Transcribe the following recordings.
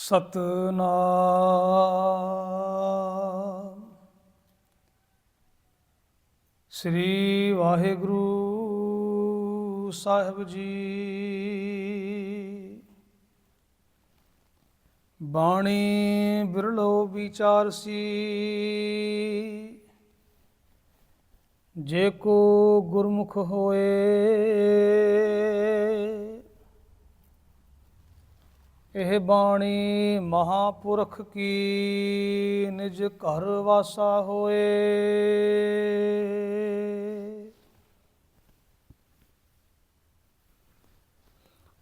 ਸਤਨਾਮ। ਸ੍ਰੀ ਵਾਹਿਗੁਰੂ ਸਾਹਿਬ ਜੀ। ਬਾਣੀ ਬਿਰਲੋ ਵਿਚਾਰਸੀ ਜੇ ਕੋ ਗੁਰਮੁਖ ਹੋਏ ਇਹ ਬਾਣੀ ਮਹਾਪੁਰਖ ਕੀ ਨਿਜ ਘਰ ਵਾਸਾ ਹੋਏ।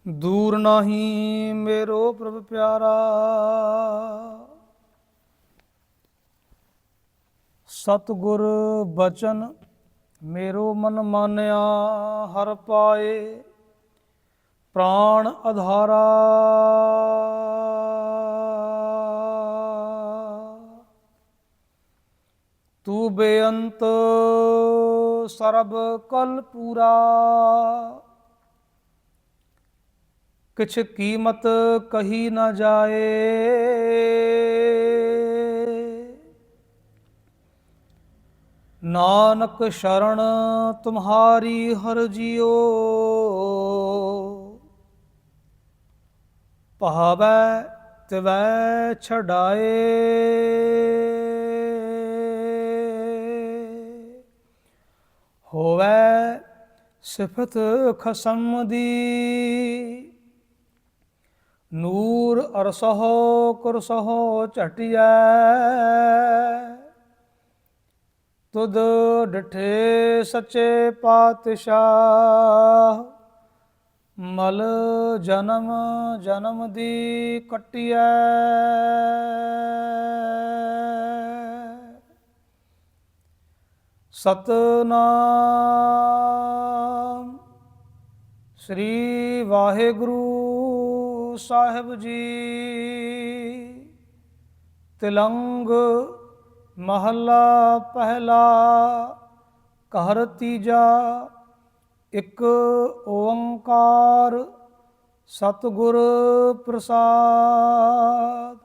ਦੂਰ ਨਹੀਂ ਮੇਰੋ ਪ੍ਰਭ ਪਿਆਰਾ। ਸਤਿਗੁਰ ਬਚਨ ਮੇਰੋ ਮਨ ਮਾਨਿਆ ਹਰ ਪਾਏ। ਪ੍ਰਾਣ ਅਧਾਰਾ ਤੂੰ ਬੇਅੰਤ ਸਰਬ ਕਲ ਪੂਰਾ। ਕਿਛ ਕੀਮਤ ਕਹੀ ਨਾ ਜਾਏ। ਨਾਨਕ ਸ਼ਰਨ ਤੁਮਹਾਰੀ ਹਰ ਜੀਓ। ਭਾਵੈ ਤਿਵੈ ਛਡਾਏ। ਹੋਵੈ ਸਿਫਤ ਖਸਮ ਦੀ। ਨੂਰ ਅਰਸਹੋ ਕੁਰਸਹੋ ਝਟਿਐ। ਤੁਧ ਡਠੇ ਸੱਚੇ ਪਾਤਸ਼ਾਹ। ਮਲ ਜਨਮ ਜਨਮ ਦੀ ਕਟਿਐ। ਸਤਨਾਮ ਸ੍ਰੀ ਵਾਹਿਗੁਰੂ ਸਾਹਿਬ ਜੀ। ਤਿਲੰਗ ਮਹੱਲਾ ਪਹਿਲਾ ਘਰ ਤੀਜਾ ਇੱਕ ਓੰਕਾਰ ਸਤਿਗੁਰ ਪ੍ਰਸਾਦ।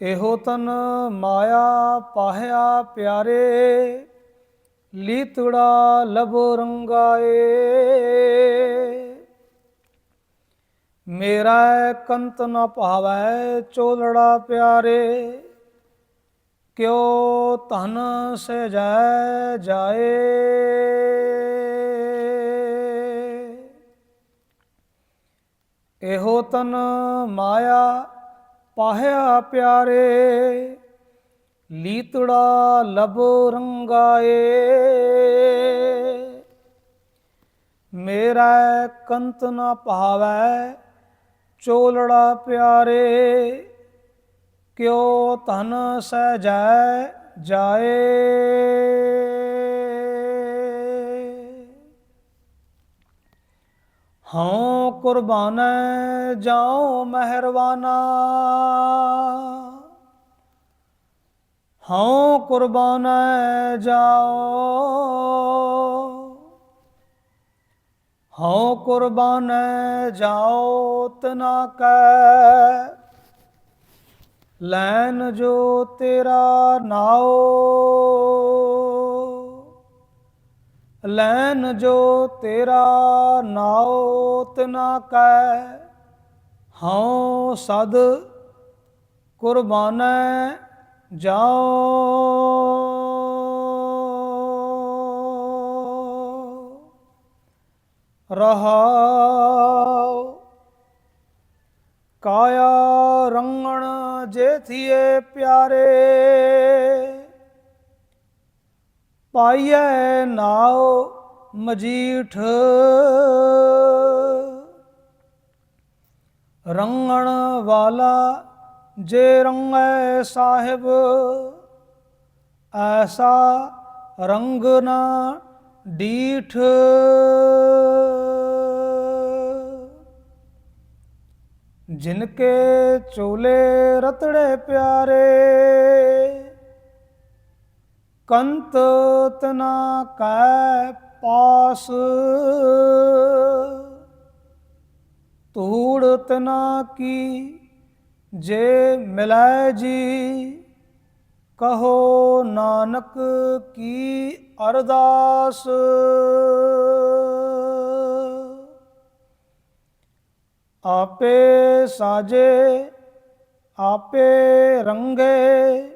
ਇਹੋ ਤਨ ਮਾਇਆ ਪਾਹਿਆ ਪਿਆਰੇ, ਲੀਤੜਾ ਲਬ ਰੰਗਾਏ। ਮੇਰਾ ਕੰਤ ਨ ਭਾਵੈ ਚੋਲੜਾ ਪਿਆਰੇ, ਕਿਉ ਧਨ ਸਜੈ ਜਾਏ। ਇਹੋ ਤਨ ਮਾਇਆ ਪਾਹਿਆ ਪਿਆਰੇ, ਲੀਤੜਾ ਲਬ ਰੰਗਾਏ। ਮੇਰਾ ਕੰਤ ਨਾ ਭਾਵੈ ਚੋਲੜਾ ਪਿਆਰੇ, ਕਿਉ ਧਨ ਸਹਿਜੈ ਜਾਏ। ਹਉ ਕੁਰਬਾਨ ਜਾਉ ਮਹਿਰਵਾਨਾ ਹਉ ਕੁਰਬਾਨ ਜਾਉ ਹਉ ਕੁਰਬਾਨ ਜਾਉ ਤਨਾ ਕੈ। ਲੈਨ ਜੋ ਤੇਰਾ ਨਾਉ ਲੈਨ ਜੋ ਤੇਰਾ ਨਾਉ ਤਨਾ ਕੈ, ਹਉ ਸਦ ਕੁਰਬਾਨੈ ਜਾਓ ਰਹਾਉ, ਕਾਇਆ ਰੰਗਣ ਜੇਥੀਏ ਪਿਆਰੇ। ਪਾਈਐ ਨਾਉ ਮਜੀਠ। ਰੰਗਣ ਵਾਲਾ ਜੇ ਰੰਗੈ ਸਾਹਿਬ, ਐਸਾ ਰੰਗ ਨਾ ਡੀਠ। ਜਿਨਕੇ ਚੋਲੇ ਰਤੜੇ ਪਿਆਰੇ ਕੰਤ ਤਨਾ ਕੈ ਪਾਸ। ਧੂੜ ਤਨਾ ਕੀ ਜੇ ਮਿਲੈ ਜੀ, ਕਹੋ ਨਾਨਕ ਕੀ ਅਰਦਾਸ। ਆਪੇ ਸਾਜੇ, ਆਪੇ ਰੰਗੇ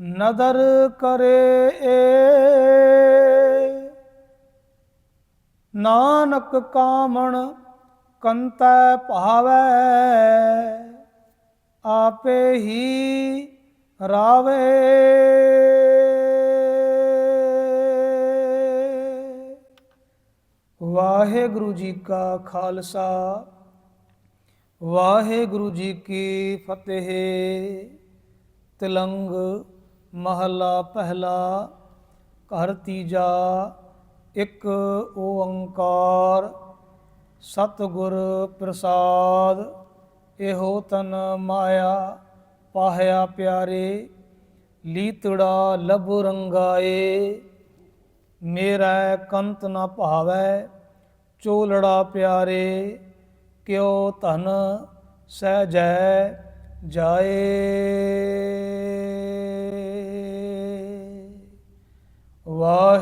ਨਦਰ ਕਰੇ ਏ। ਨਾਨਕ ਕਾਮਣ ਕੰਤੈ ਭਾਵੈ, ਆਪੇ ਹੀ ਰਾਵੇ। ਵਾਹਿਗੁਰੂ ਜੀ ਕਾ ਖਾਲਸਾ, ਵਾਹਿਗੁਰੂ ਜੀ ਕੀ ਫਤਿਹ। ਤਿਲੰਗ ਮਹਲਾ ਪਹਿਲਾ, ਘਰ ਤੀਜਾ, ਇੱਕ ਓੰਕਾਰ, ਸਤਿਗੁਰ ਪ੍ਰਸਾਦ, ਇਹੋ ਤਨ ਮਾਇਆ ਪਾਹਿਆ ਪਿਆਰੇ, ਲੀਤੜਾ ਲਭ ਰੰਗਾਏ। ਮੇਰਾ ਕੰਤ ਨ ਭਾਵੈ, ਚੋਲੜਾ ਪਿਆਰੇ, ਕਿਉ ਧਨ ਸਹਿਜੈ ਜਾਏ।